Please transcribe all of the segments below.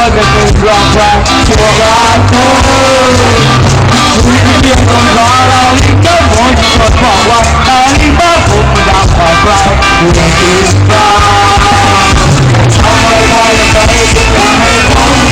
ว่าจะถูกหลอกไปถูกหลอกทุกคุณที่เพียงคนรอเราลิงก็มวยคนบอกว่าอันนี้บ้าผมดาวปล่อยไปคุณคิดว่าทำอะไรได้ไปทุกย่าให้ผม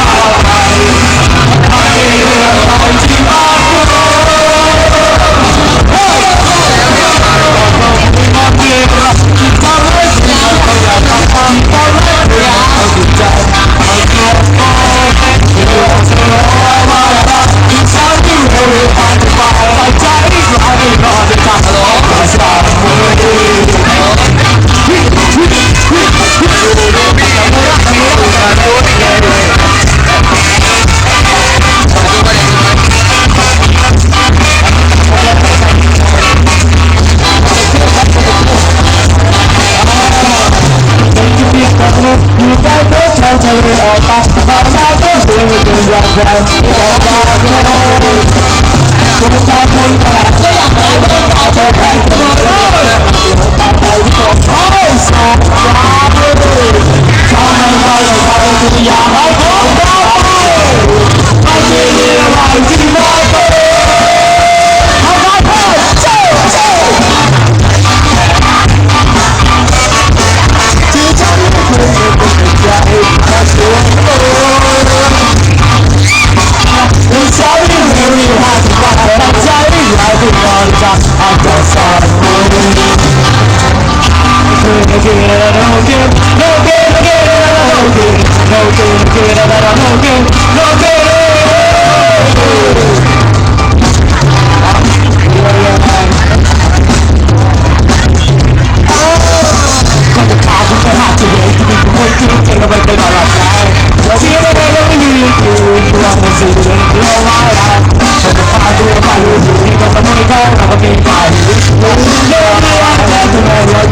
no good, no good, no good, no good, no good, no good, no good, no good. I'm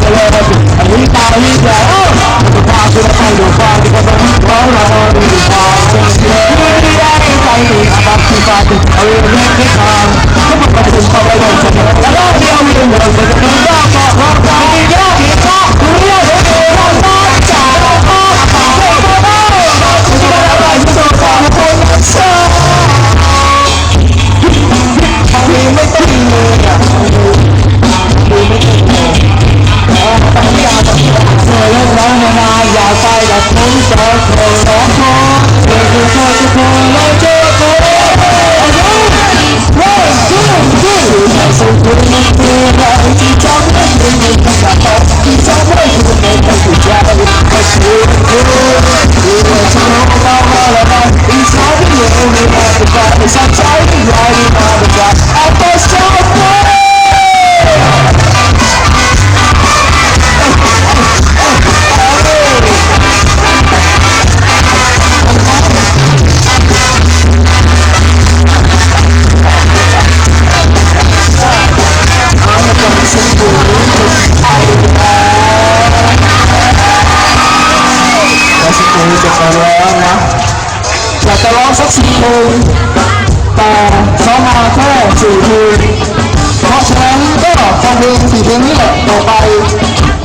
ลงสี่เพลงนี้แหละต่อไป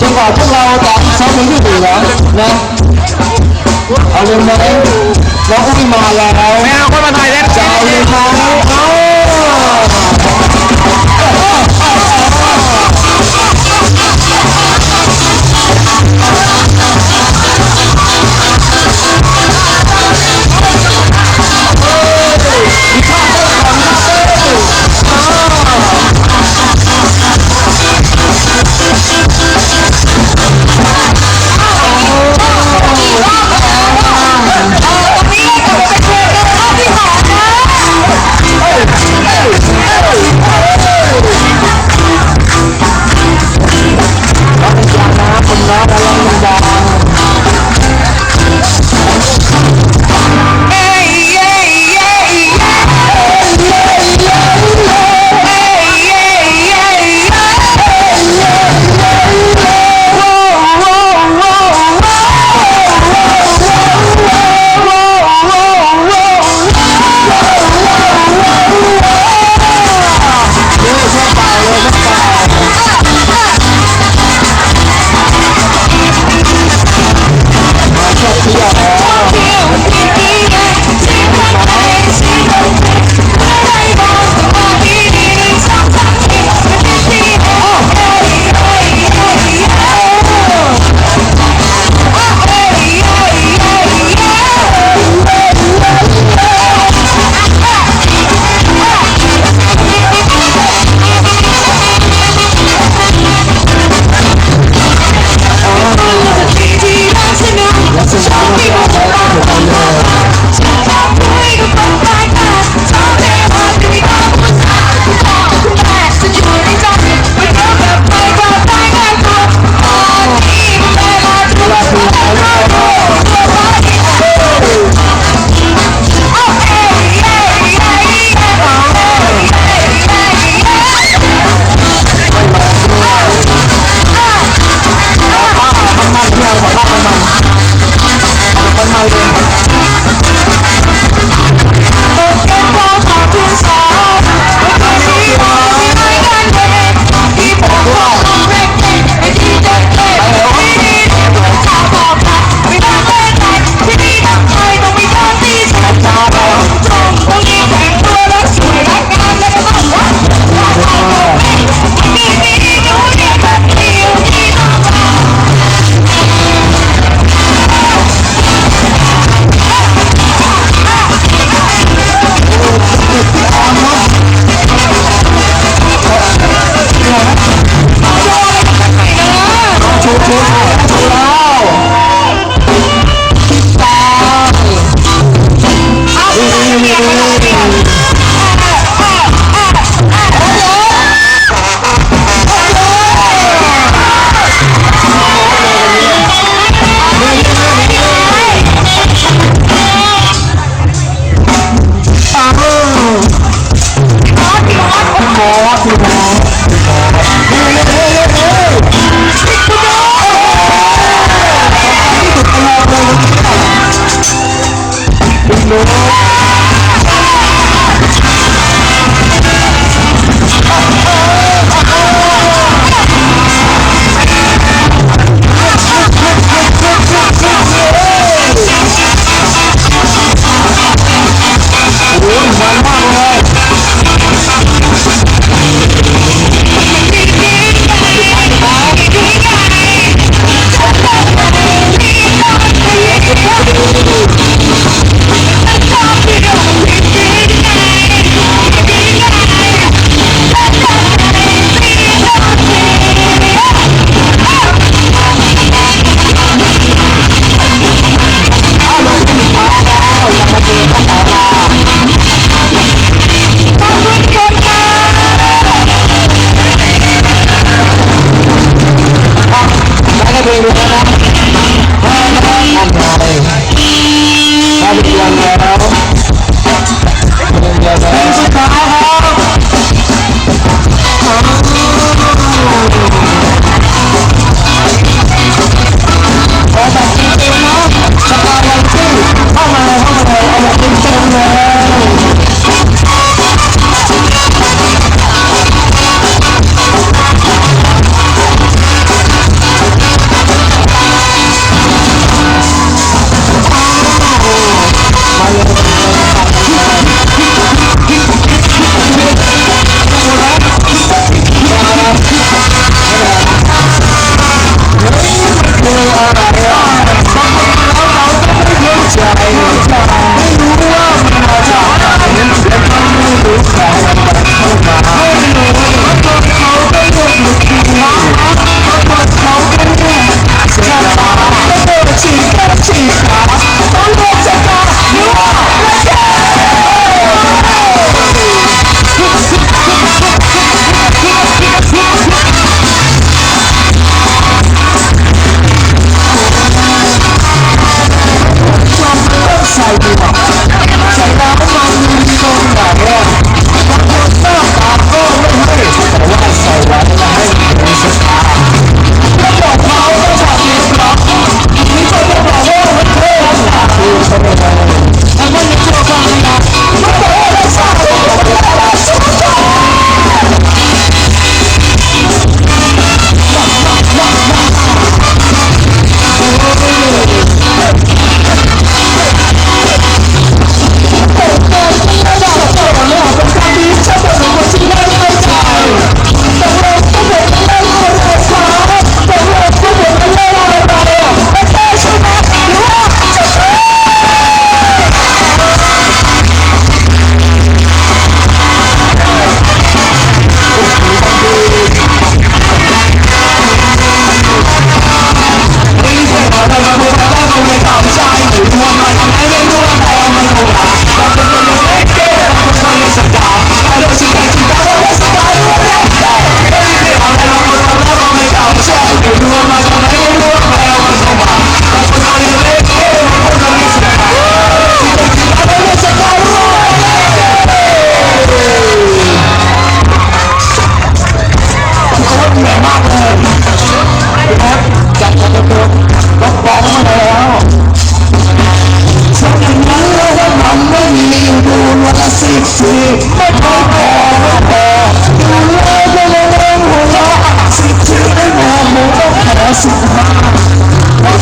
จนกว่าพวกเราจะซ้อมเพลงที่เหลือนะเอาเลยไหมน้องอุ้มมาแล้วไม่เคนมาไทยแล้วจะเอาเลยไหม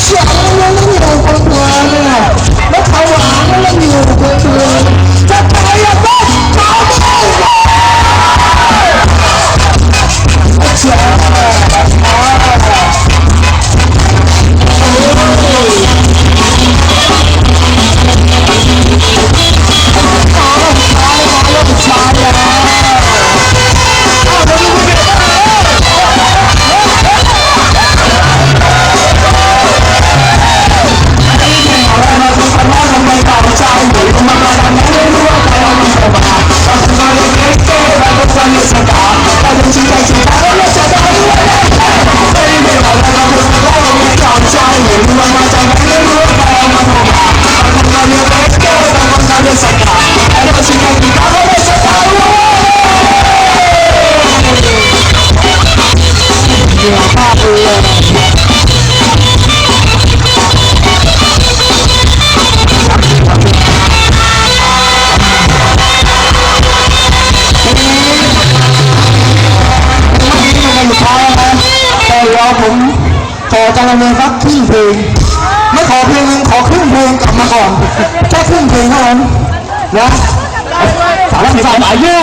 change อบลมผมขอจังเลยสักครึ่งเพลงไม่ขอเพลงนึงขอครึ่งเพลงกลับมาก่อนแค่ครึ่งเพลงเท่านั้นนะสามสามอายุ